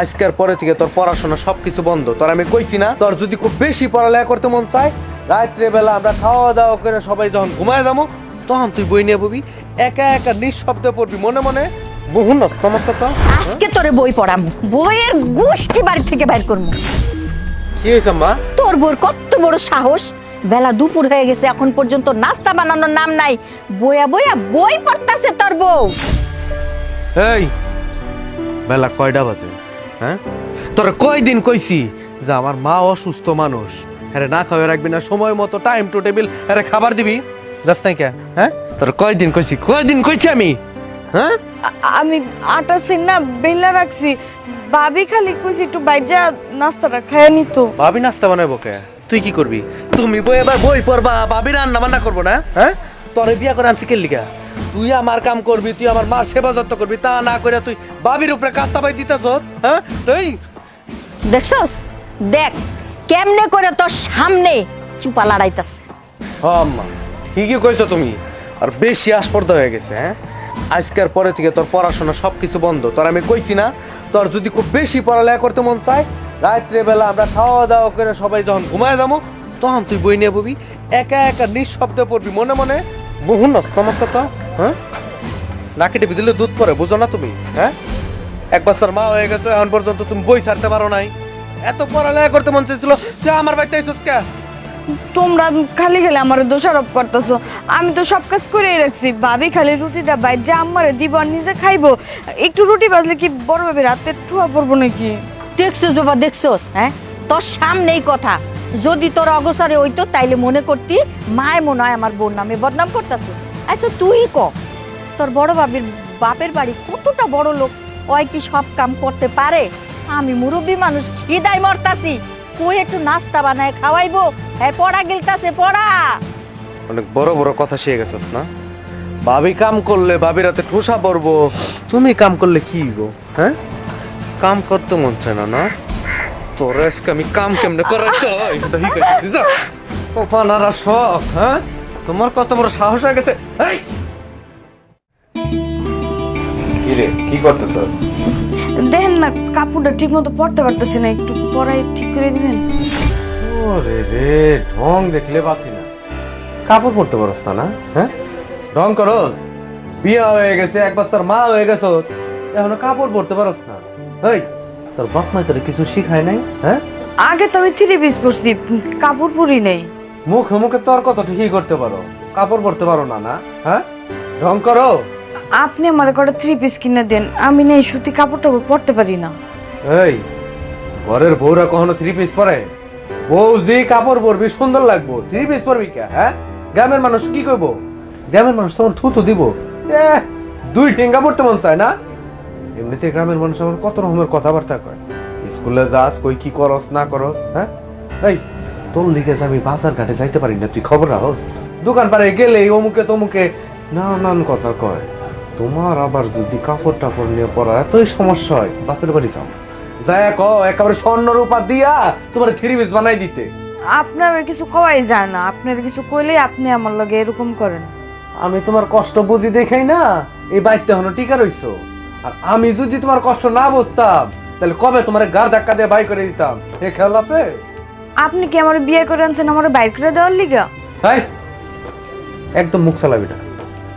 আজকের পরে থেকে তোর পড়াশোনা সবকিছু বন্ধ। তোর আমি কইছি না তোর যদি খুব বেশি পড়ালেখা করতে মন চায় রাত্রে বেলা আমরা খাওয়া দাওয়া করে সবাই যখন ঘুমায় যাব তখন তুই বই নিয়ে পড়বি একা একা নিঃশব্দে পড়বি মনে মনে। বহু নস্তমত তো। আজকে তোরে বই পড়াম বইয়ের গোষ্ঠী বাড়ি থেকে বাইর করব কি হয়েছে মা তোর বউর কত বড় সাহস? বেলা দুপুর হয়ে গেছে এখন পর্যন্ত নাস্তা বানানোর নাম নাই। বইয়া বইয়া বই পড়তাছে তোর বউ। এই বেলা কয়টা বাজে? হ্যাঁ? তোর কয়দিন কইছি যে আমার মা অসুস্থ মানুষ। আরে না খাওয়া রাখবি না সময় মতো টাইম টু টেবিল আরে খাবার দিবি। যাস নাই কে? হ্যাঁ? তোর কয়দিন কইছি? কয়দিন কইছি আমি? হ্যাঁ? আমি আটা সিং না বেলা রাখছি। ভাবি খালি কইছি একটু বাইজা নাস্তাটা খায় নিত ভাবি নাস্তা বানাবো কে? তুই কি করবি? তুমি বই এবার বই পড়বা ভাবি রান্না বান্না করব না? হ্যাঁ? তোর বিয়া করে আনছি কে লিগা তুই আমার কাম করবি তুই আমার মার সেবা যত্ন করবি তা না করে তুই ভাবির উপরে কাস্তা পাই দিতেছ হ্যাঁ? তুই দেখছস? দেখ কেমনে করে তোর সামনে চুপা লড়াইতাছে আম্মা। ঠিকই কইছো তুমি। আর বেশি আসপর্দা হয়ে গেছে হ্যাঁ? আজকের পরে থেকে তোর পড়াশোনা সবকিছু বন্ধ। তোর আমি কইছি না তোর যদি খুব বেশি পড়ালেখা করতে মন চায় রাত্রে বেলা আমরা খাওয়া দাওয়া করে সবাই যখন ঘুমায় যাব তখন তুই বই নিয়ে ববি একা একা নিঃশব্দে পড়বি মনে মনে? বহু নস্তমত তো। হ্যাঁ? নাকি টিপি দিলে দুধ পরে বুঝো না তুমি হ্যাঁ? এক বছর মা হয়ে গেছে এখন পর্যন্ত তুমি বই ছাড়তে পারো নাই। এত পড়ালেখা করতে মন চাইছিল তুই আমার বাচ্চা আইসুস কে? তোমরা খালি খালি আমার দোষারোপ করতেছো। আমি তো সব কাজ করেই রাখছি। ভাবি খালি রুটিটা বাইজা আমারে দিব আর নিজে খাইবো। একটু রুটি বাজলে কি বড় ভাবি রাতে ঠুয়া পড়ব নাকি? দেখছস বাবা দেখছস? হ্যাঁ? তোর সামনেই কথা। যদি তোর অগসারে হইতো তাইলে মনে করতি মায় মনে হয় আমার বোন নামে বদনাম করতেছে। আচ্ছা তুই ক। তোর বড় বাবির বাপের বাড়ি কতটা বড় লোক? ওই কি সব কাম করতে পারে? আমি মুরব্বী মানুষ, খিদায় মরতাছি। কই একটু নাস্তা বানায় খাওয়াইবো। হ্যাঁ পড়া গিলতাছে, পড়া। অনেক বড় বড় কথা শিখে গেছিস না? ভাবি কাম করলে ভাবির হাতে ঠোসা পড়ব তুমি কাম করলে কি গো হ্যাঁ? কাম করতে মন চায় না না? তোর আজকে আমি কাম কেমনে করাই সোফা নারা শখ হ্যাঁ? তোমার কত বড় সাহস হয়ে গেছে! কি রে কি করতেছ? দেখেন না কাপড়টা ঠিক মতো পরতে পারতেছি না একটু পরাই ঠিক করে দিবেন? ওরে রে ঢং দেখলে বাসি না। কাপড় পরতে পারস না হ্যাঁ? ঢং করস? বিয়া হয়ে গেছে এক বছর মা হয়ে গেছ এখনও কাপড় পরতে পারস না। এই তোর বাপ মাই তোর কিছু শিখায় নাই হ্যাঁ? আগে তো আমি থ্রি পিস পরছি কাপড় পরি নেই। মুখে মুখে তোর কত ঠিকই করতে পারো। কাপড় পরতে পারো না না? হ্যাঁ? রং করো। আপনি আমার কটা থ্রি পিস কিনে দেন আমি না এই সুতি কাপড় টাপড় পরতে পারি না। এই ঘরের বউরা কখনো থ্রি পিস পরে? বউ যে কাপড় পরবি সুন্দর লাগবো। থ্রি পিস পরবি কে হ্যাঁ? গ্রামের মানুষ কি করব গ্রামের মানুষ তোমার থুতু দিব। দুই ঠেঙ্গা পড়তে মন চায় না? এমনিতে গ্রামের মানুষ আমার কত রকমের কথাবার্তা কয়। স্কুলে যাস কই কি করস না করস হ্যাঁ? এই তোর লিখে আমি বাজার ঘাটে যাইতে পারি না তুই খবর রাখস? দোকান পারে গেলে অমুকে তমুকে নানান কথা কয়। তোমার আবার যদি কাপড় টাপড় নিয়ে পড়া এতই সমস্যা হয় বাপের বাড়ি যাও। যায় ক একেবারে স্বর্ণ রূপা দিয়া তোমার থ্রি পিস বানাই দিতে। আপনার কিছু কওয়াই যায় না আপনার কিছু কইলে আপনি আমার লগে এরকম করেন। আমি তোমার কষ্ট বুঝি দেখাই না এই বাইকটা হলো টিকা রইছো। আর আমি যদি তোমার কষ্ট না বুঝতাম তাহলে কবে তোমার গার ধাক্কা দিয়ে বাই করে দিতাম? এ খেয়াল আছে? আপনি কি আমার বিয়ে করে আনছেন আমার বাইর করে দেওয়ার লিগা? একদম মুখ চালাবি না।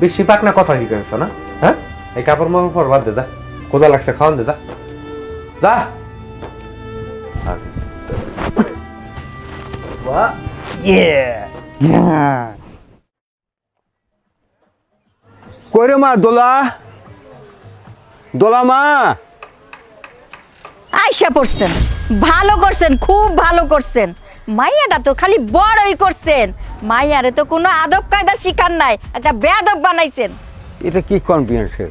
বেশি পাকনা কথা কি করেছে না? হ্যাঁ? এই কাপড় মাপড় পর বাদ দে যা। কোদা লাগছে খাওয়ান দে যা। যা। বাহ, yeah! কইরে মা দোলা? দোলা মা? আইসা পড়ছেন। ভালো করছেন খুব ভালো করছেন। মাইয়াটা তো খালি বড়ই করছেন। মাইয়ারে তো কোনো আদব কায়দা শিকার নাই একটা বেয়াদব বানাইছেন। এটা কি কনফিডেন্সের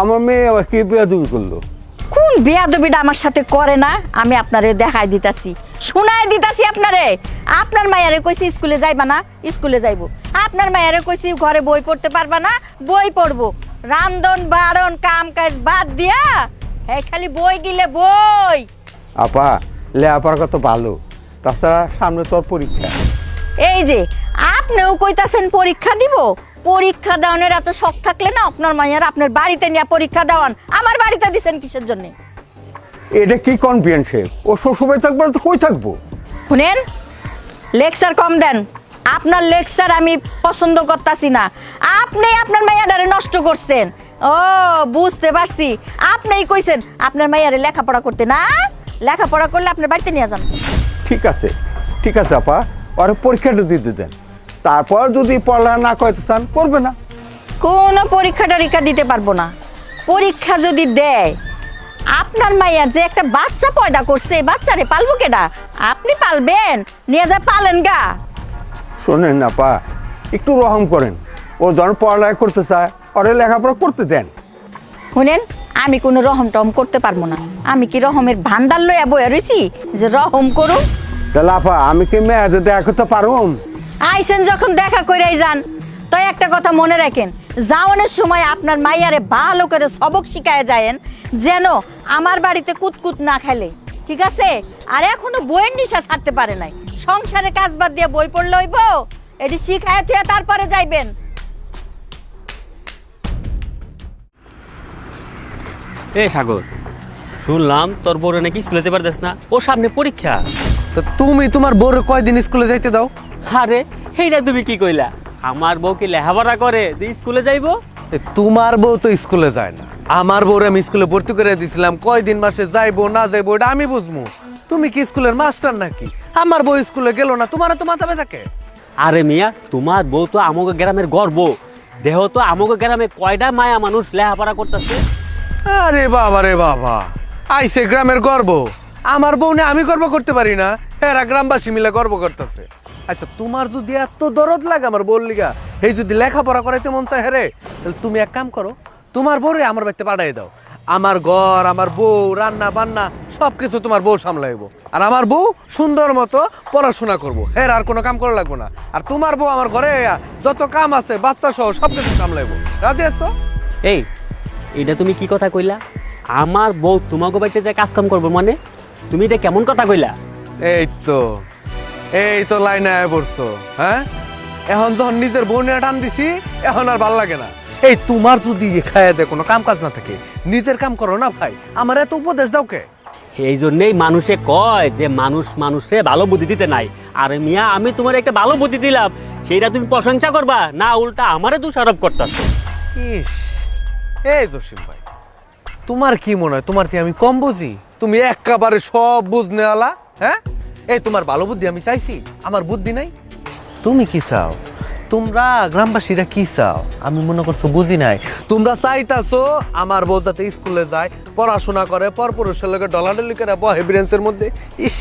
আমার মেয়ে আবার কি বিয়া তুমি করল? কোন বেয়াদবিটা আমার সাথে করে না? আমি আপনারে দেখাই দিতাছি শোনায় দিতাছি আপনারে। আপনার মায়ারে কইছি স্কুলে যাইবা না স্কুলে যাইবো। আপনার মায়ারে কইছি ঘরে বই পড়তে পারবা না বই পড়ব। রান্ধন বাড়ন কাম কাজ বাদ দিয়া হ্যাঁ খালি বই গিলে বই। আপা লেয়াপার কত ভালো। তাছাড়া সামনে তোর পরীক্ষা। এই যে আপনিও কইতাছেন পরীক্ষা দিব? পরীক্ষা দেওয়ানোর এত শখ থাকলে না আপনার মাইয়ার আপনার বাড়িতে নিয়ে পরীক্ষা দেওয়ান। আমার বাড়িতে দিছেন কিসের জন্য? এটা কি কনফিডেন্সে ও শ্বশুরবাড়ি থাকব না তো কই থাকব? শুনেন লেকচার কম দেন। আপনার লেকচার আমি পছন্দ করতাছি না। আপনি আপনার মাইয়াডারে নষ্ট করছেন। ও বুঝতে পারছি। আপনিই কইছেন আপনার মাইয়ারে লেখাপড়া করতে না? লেখাপড়া করলে আপনার বাড়িতে নিয়ে যান। ঠিক আছে ঠিক আছে আপা। ওরা পরীক্ষাটা দিতে দেন। তারপর যদি পড়ালেখা না করতে চান করবে না। কোনো পরীক্ষা টরীক্ষা দিতে পারব না। পরীক্ষা যদি দেয় আপনার মাইয়ার যে একটা বাচ্চা পয়দা করছে এই বাচ্চারে পালবো কেডা? আপনি পালবেন নিয়ে যা পালেন গা। শোনেন আপা একটু রহম করেন। ও যখন পড়ালেখা করতে চায় ওরা লেখাপড়া করতে দেন। শুনেন আমি কোনো রহম টহম করতে পারব না। আমি কি রহমের ভান্ডার লইয়া বইয়া রয়েছি যে রহম করুন তাহলে আপা আমি কি মেয়েদের দেখা করতে পারুম? আইসেন যখন দেখা কইরাই যান। তো একটা কথা মনে রাখেন যাওয়ানোর সময় আপনার মাইয়ারে ভালো করে সবক শিখায় যায়েন যেন আমার বাড়িতে কুতকুত না খেলে। ঠিক আছে? আর এখনও বইয়ের নিশা ছাড়তে পারে নাই। সংসারে কাজ বাদ দিয়ে বই পড়লে হইব? এটি শিখায় থুয়ে তারপরে যাইবেন। এ সাগর শুনলাম তোর বউরে নাকি স্কুলে যেতে পারতেস না ও সামনে পরীক্ষা। তো তুমি তোমার বউরে কয়দিন স্কুলে যাইতে দাও? আরে সেইটা তুমি কি কইলা? আমার বউ কি লেখাপড়া করে যে স্কুলে যাইবো? এ, তোমার বউ তো স্কুলে যায় না। আমার বউরে আমি স্কুলে ভর্তি করে দিছিলাম কয়দিন মাসে যাইবো না যাইবো এটা আমি বুঝব তুমি কি স্কুলের মাস্টার নাকি? আমার বউ স্কুলে গেল না তোমার তো মাথা থাকে আরে মিয়া তোমার বউ তো আমগো গ্রামের গর্ব। দেহ তো আমগো গ্রামে কয়টা মায়া মানুষ লেখাপড়া করতেছে? আরে বাবা রে বাবা, আইসে গ্রামের গর্ব। আমার বউ নিয়ে আমি গর্ব করতে পারি না, এরা গ্রামবাসী মিলে গর্ব করতেছে। আচ্ছা তোমার যদি এত দরদ লাগে আমার বউর লিগা, এই যদি লেখাপড়া করাইতে মন চায়, হেরে, তাহলে তুমি এক কাম করো, তোমার বউরে আমার বাড়িতে পাঠাই দাও। আমার ঘর, আমার বউ, রান্না, বান্না সব কিছু তোমার বউ সামলাইবো। আর আমার বউ সুন্দর মতো পড়াশোনা করব। হ্যাঁ আর কোনো কাম করা লাগবো না। আর তোমার বউ আমার ঘরে যত কাম আছে বাচ্চা সহ সব কিছু সামলাইবো। রাজি আছো? এই এটা তুমি কি কথা কইলা? আমার বউ তোমাকে বাড়িতে যে কাজ কাম করব মানে? তুমি এটা কেমন কথা কইলা? এই তো এই তো লাইনে আয় পড়ছো হ্যাঁ? এখন যখন নিজের বোনের টান দিছি এখন আর ভালো লাগে না। এই তোমার যদি খায় দে কোনো কাম কাজ না থাকে নিজের কাম করো না ভাই আমার এত উপদেশ দাও কে? এই জন্যেই মানুষে কয় যে মানুষ মানুষে ভালো বুদ্ধি দিতে নাই। আর মিয়া আমি তোমার একটা ভালো বুদ্ধি দিলাম সেইটা তুমি প্রশংসা করবা না উল্টা আমারে দোষারোপ করতেছো। ইস। এই জসিম ভাই, তোমার কি মনে হয়? তোমার কি আমি কম বুঝি? তুমি একেবারে সব বুঝনে আলা হ্যাঁ? এই তোমার ভালো বুদ্ধি আমি চাইছি, আমার বুদ্ধি নাই। তুমি কি চাও? তোমরা গ্রামবাসীরা কি চাও? আমি মনে করছ বুঝি নাই। তোমরা চাইতাছো আমার বউ যাতে স্কুলে যায়, পড়াশোনা করে, পরপুরুষের লোকের ডলাডলি করে বহে ব্রেঞ্চের মধ্যে। ইস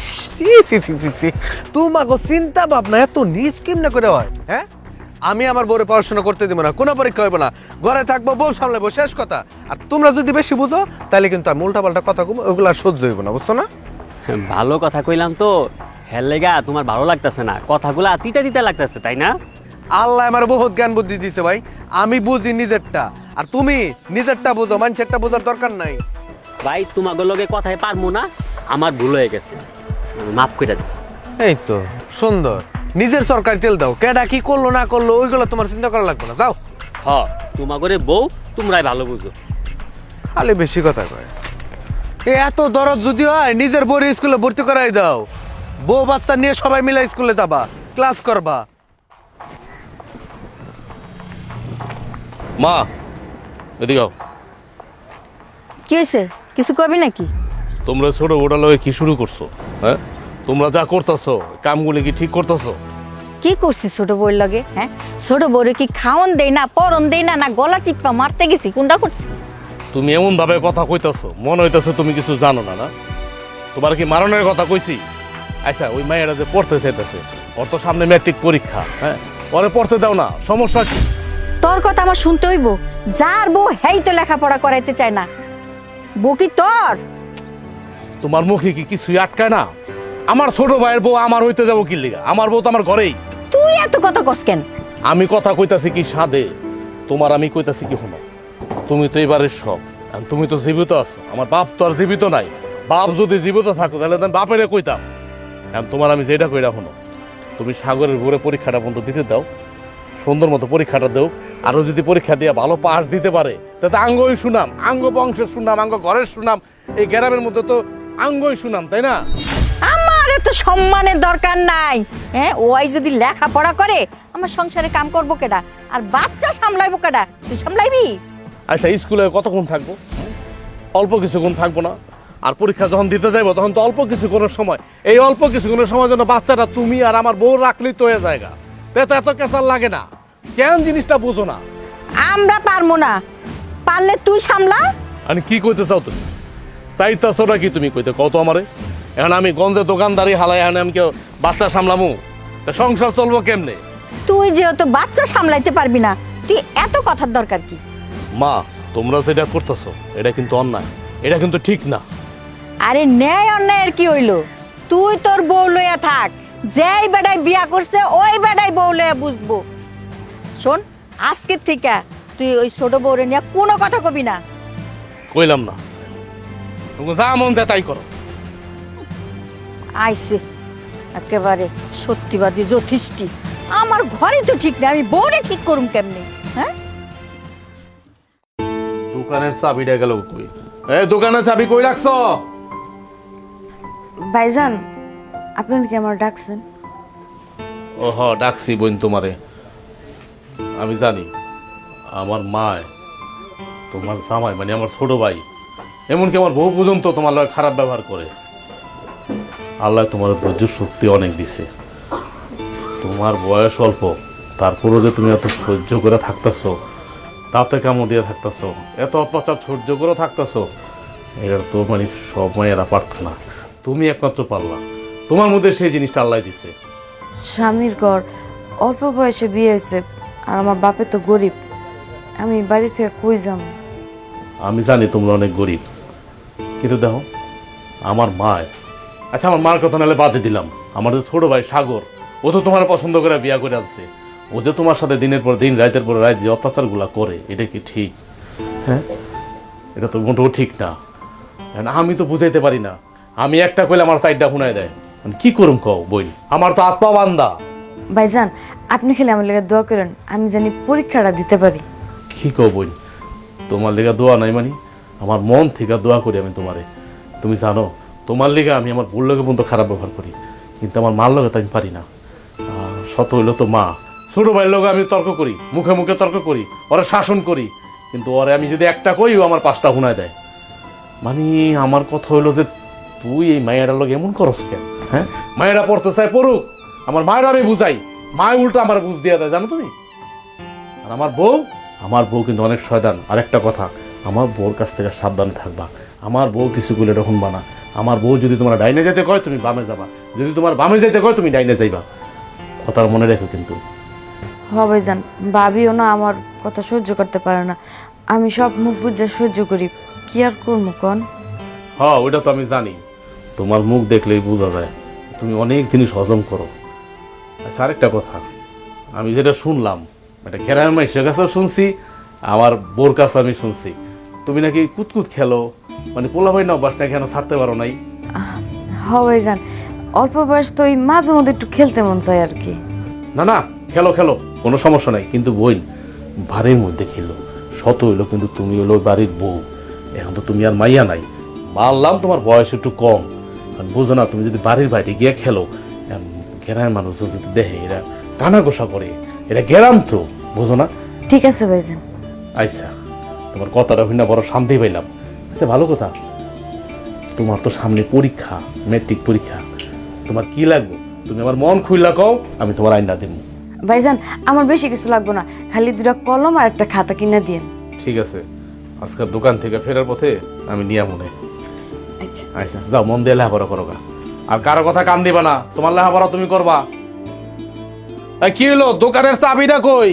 তোমাকে চিন্তা ভাবনা এত নিজ কেমনে করে হয় হ্যাঁ? আমি আমার বউরে পড়াশোনা করতে দিব না কোনো পরীক্ষা হইব না। ঘরে থাকব বউ সামলাবো শেষ কথা। আর তোমরা যদি বেশি বুঝো তাহলে কিন্তু আমি উল্টাপাল্টা কথা কম ওগুলো আর সহ্য হইব না বুঝছ না? ভালো কথা কইলাম তো। হের লেগা তোমার ভালো লাগতেছে না। কথাগুলা তিতা তিতা লাগতেছে তাই না? আল্লাহ আমার বহুত জ্ঞান বুদ্ধি দিছে ভাই। আমি বুঝি নিজেরটা। আর তুমি নিজেরটা বুঝো মানুষেরটা বোঝার দরকার নাই। ভাই তোমাকে লগে কথায় পারব না? আমার ভুল হয়ে গেছে। মাফ করে এই তো সুন্দর। নিজের সরকারি তেল দাও। কেডা কি করল না করল ওইগুলো তোমার চিন্তা করা লাগবে না। যাও। হ তোমাকে বউ তোমরাই ভালো বুঝো। খালি বেশি কথা কয়। এ এত দরদ যদি হয় নিজের বউর স্কুলে ভর্তি করাই দাও। বউ বাচ্চা নিয়ে সবাই মিলে স্কুলে যাবা ক্লাস করবা। মা এদিকে আও। কি হয়েছে কিছু কবি নাকি? তোমরা ছোট ওটা লগে কি শুরু করছ হ্যাঁ? তোমরা যা করতেছো কামগুলি কি ঠিক করতেছো? কি করছিস ছোট বউর লাগে হ্যাঁ? ছোট বউরে কি খাওন দেই না পরন দেই না না গলা চিপ্পা মারতে গেছি? কোনটা করছি তুমি এমন ভাবে কথা কইতাছো মনে হইতাছে তুমি কিছু জানো না না? তোমার কি মারণের কথা কইছি? আচ্ছা ওই মায়েরা যে পড়তে চাইতেছে ওর তো সামনে ম্যাট্রিক পরীক্ষা হ্যাঁ? পরে পড়তে দাও না সমস্যা কি? তোর কথা আমার শুনতে হইব। যার বউ হেই তো লেখাপড়া করাইতে চায় না। বউ কি তোর? তোমার মুখে কি কিছুই আটকায় না? আমার ছোট ভাইয়ের বউ আমার হইতে যাব কি লিগা? আমার বউ তো আমার ঘরেই। তুই এত কথা কস কেন? আমি কথা কইতাছি কি সাদে তোমার আমি কইতাছি কি শোনো? তুমি তো এবারের সব আর তুমি তো জীবিত আছো। আমার বাপ তো আর জীবিত নাই। বাপ যদি জীবিত থাকতো তাহলে তো আমি বাপেরে কইতাম। এখন তোমার আমি যেটা কইরা শোনো তুমি সাগরের ভোরে পরীক্ষাটা পর্যন্ত দিতে দাও সুন্দর মতো পরীক্ষাটা দাও আরও যদি পরীক্ষা দিয়ে ভালো পাস দিতে পারে তাতে আঙ্গই সুনাম আঙ্গ বংশের সুনাম আঙ্গ ঘরের সুনাম এই গ্রামের মধ্যে তো আঙ্গই শুনাম তাই না? আমার এত সম্মানের দরকার নাই। হ্যাঁ ওই যদি লেখাপড়া করে আমার সংসারে কাম করব কেডা? আর বাচ্চা সামলাইবো কেডা? তুই সামলাইবি? আচ্ছা স্কুলে কতক্ষণ থাকব? অল্প কিছুক্ষণ থাকব না। আর পরীক্ষা যখন দিতে যাইবো তখন তো অল্প কিছুক্ষণের সময়। এই অল্প কিছুক্ষণের সময় জন্য বাচ্চাটা তুমি আর আমার বউ রাখলেই তো হয়ে জায়গা তো এত এত কেসার লাগে না। কেন জিনিসটা বুঝো না? আমরা পারব না। পারলে তুই সামলা। আমি কি কইতে চাও তুমি? চাইতেছো না কি তুমি কইতে? কত আমারে। এখন আমি গন্ধে দোকানদারি হালাই এখন আমি কেউ বাচ্চা সামলামু? তা সংসার চলবো কেমনে? তুই যেহেতু বাচ্চা সামলাইতে পারবি না তুই এত কথার দরকার কি? মা তোমরা যেটা করতেছো এটা কিন্তু অন্যায়। এটা কিন্তু ঠিক না। আরে ন্যায় অন্যায়ের কি হইল? তুই তোর বউ লইয়া থাক যেই বেড়াই বিয়া করছে ওই বেড়াই বউ লইয়া বুঝব। শোন আজকের থেকে তুই ওই ছোট বউরে নিয়ে কোনো কথা কবি না। কইলাম না। যা মন যায় তাই করো। আইসে একেবারে সত্যিবাদী যথেষ্টি। আমার ঘরে তো ঠিক নেই আমি বউরে ঠিক করুম কেমনে? হ্যাঁ? দোকানের চাবিটা গেল কই? এ দোকানের চাবি কই রাখছো? ভাইজান আপনার কি আমার ডাকছেন? ও হ ডাকছি বোন তোমারে। আমি জানি আমার মায় তোমার জামাই মানে আমার ছোট ভাই এমনকি আমার বউ পর্যন্ত তোমার লগে খারাপ ব্যবহার করে। আল্লাহ তোমার ধৈর্য শক্তি অনেক দিছে। তোমার বয়স অল্প তারপরেও যে তুমি এত সহ্য করে থাকতেছো তাতে কেমন দিয়ে থাকতেছো? এত অত্যাচার সহ্য করে থাকতেছো? এটা তো মানে সব মায়েরা পারত না তুমি একমাত্র পারলা তোমার মধ্যে সেই জিনিসটা আল্লাহ দিছে। স্বামীর ঘর অল্প বয়সে বিয়ে হয়েছে আর আমার বাপে তো গরিব। আমি বাড়ি থেকে কই যাম? আমি জানি তোমরা অনেক গরিব। কিন্তু দেখো আমার মায় আচ্ছা আমার মার কথা নাহলে বাদে দিলাম। আমার যে ছোট ভাই সাগর ও তো তোমার পছন্দ করে বিয়া করে আনছে। ও যে তোমার সাথে দিনের পর দিন রাতের পর রাত যে অত্যাচারগুলা করে এটা কি ঠিক? হ্যাঁ? এটা তো মোটেও ঠিক না। আমি তো বুঝাইতে পারি না। আমি একটা কইলে আমার সাইডটা শুনাই দেয়। এখন কি করুম কও বই আমার তো আত্মা বান্দা। ভাইজান আপনি খেলে আমার লেগে দোয়া করেন আমি জানি পরীক্ষাটা দিতে পারি। কি কও বই তোমার লেগা দোয়া নাই মানে। আমার মন থেকে দোয়া করি আমি তোমারে। তুমি জানো তোমার লেগে আমি আমার বোর লোকে পর্যন্ত খারাপ ব্যবহার করি, কিন্তু আমার মার লগে তো আমি পারি না। আর শত হইল তো মা। ছোট ভাইয়ের লগে আমি তর্ক করি, মুখে মুখে তর্ক করি, ওরা শাসন করি, কিন্তু ওরে আমি যদি একটা কই আমার পাঁচটা শুনায় দেয়। মানে আমার কথা হইল যে, তুই এই মায়েরার লগে এমন করস কেন? হ্যাঁ? মায়েরা পড়তে চায় পড়ুক, আমার মায়ের আমি বুঝাই। মায় উল্টো আমার বুঝ দিয়ে দেয়, জানো তুমি? আর আমার বউ আমার বউ কিন্তু অনেক শয়তান। আরেকটা কথা, আমার বউর কাছ থেকে সাবধান থাকবা। আমার বউ কিছু গুলো এরকম বানা। আমার বউ যদি তোমার ডাইনে যেতে কয় তুমি বামে যাবা। যদি তোমার বামে যেতে কয় তুমি ডাইনে যাইবা। কথার মনে রেখো কিন্তু। হবে ভাইজান ভাবিও না আমার কথা সহ্য করতে পারে না। আমি সব মুখ বুঝে সহ্য করি কি আর করব কন? হ ওইটা তো আমি জানি। তোমার মুখ দেখলেই বোঝা যায় তুমি অনেক জিনিস হজম করো। আচ্ছা আরেকটা কথা। আমি যেটা শুনলাম এটা ঘেরার মাইশের কাছেও শুনছি আমার বোর কাছে আমি শুনছি। তুমি নাকি কুতকুত খেলো? মানে পোলাভাই না অভ্যাসটা কেন ছাড়তে পারো নাই। হ ভাইজান অল্প বয়স তো ওই মাঝে মধ্যে একটু খেলতে মন চায় আর কি। না না খেলো খেলো কোনো সমস্যা নাই কিন্তু বই বাড়ির মধ্যে খেলো শত হইল কিন্তু তুমি হলো বাড়ির বউ। এখন তো তুমি আর মাইয়া নাই। মানলাম তোমার বয়স একটু কম কারণ বুঝো না তুমি যদি বাড়ির বাইরে গিয়ে খেলো গ্রামের মানুষ যদি দেখে এরা কানা গোসা করে এটা গেরাম তো বুঝো না? ঠিক আছে ভাইজান। আচ্ছা তোমার কথাটা হইনা বড় শান্তি পাইলাম। আচ্ছা ভালো কথা। তোমার তো সামনে পরীক্ষা মেট্রিক পরীক্ষা। তোমার কি লাগবে? তুমি আমার মন খুইলা কও আমি তোমার আইনা দেবো। ভাইজান আমার বেশি কিছু লাগবে না। খালি দুটা কলম আর একটা খাতা কিনে দিন ঠিক আছে। আজকের দোকান থেকে ফেরার পথে আমি নিয়ে মনে। আচ্ছা। আচ্ছা যাও মন দিয়ে লেখাপড়া করো। আর কারও কথা কান দিবা না। তোমার লেখাপড়া তুমি করবা। কি হলো দোকানের চাবিটা কই?